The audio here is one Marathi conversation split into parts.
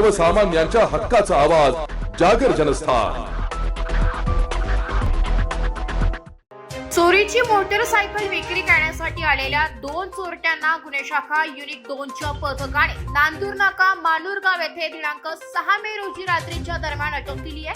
सर्वसामान्यांच्या हक्काचा आवाज जागर जनस्थान. चोरीची मोटरसायकल विक्री करण्यासाठी आलेल्या दोन चोरट्यांना गुन्हे शाखा युनिट दोनच्या पथकाने नांदूर नाका मानूरगाव येथे दिनांक सहा मे रोजी रात्रीच्या दरम्यान अटक दिली आहे.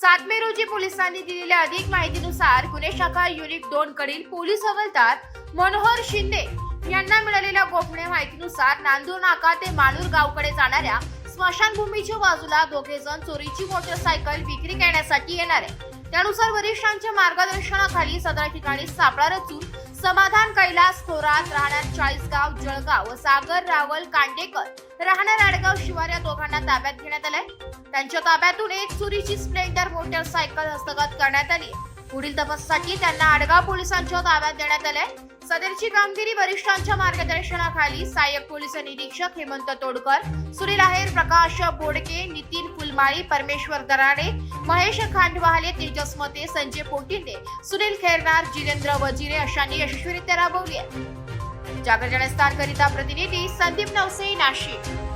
सात मे रोजी पोलिसांनी दिलेल्या अधिक माहितीनुसार गुन्हे शाखा युनिट दोन कडील पोलीस हवलदार मनोहर शिंदे यांना मिळालेल्या गोपनीय माहितीनुसार नांदूर नाका ते मालूर गावकडे जाणाऱ्या स्मशानभूमीच्या बाजूला दोघे जण चोरीची मोटरसायकल विक्री करण्यासाठी येणार आहे त्यानुसार वरिष्ठांच्या मार्गदर्शनाखाली सदर ठिकाणी सापळा रचून समाधान कैलास थोरात राहणार चाळीसगाव जळगाव व सागर रावल कांडेकर राहणार आडगाव शिवार या दोघांना ताब्यात घेण्यात आलंय. त्यांच्या ताब्यातून एक चोरीची स्प्लेंडर मोटरसायकल हस्तगत करण्यात आली पुढील तपासासाठी त्यांना आडगाव पोलिसांच्या ताब्यात देण्यात आलंय. सदरची कामगिरी वरिष्ठांच्या मार्गदर्शनाखाली सहाय्यक पोलीस निरीक्षक हेमंत तोडकर सुनील आहेर प्रकाश बोडके नितीन फुलमाळी परमेश्वर दराडे महेश खांडवाले तेजस मते संजय पोटिंडे सुनील खेरनार जितेंद्र वजिरे अशांनी यशस्वीरित्या राबवली आहे जागर जनस्थानकरिता प्रतिनिधी संदीप नवसे नाशिक.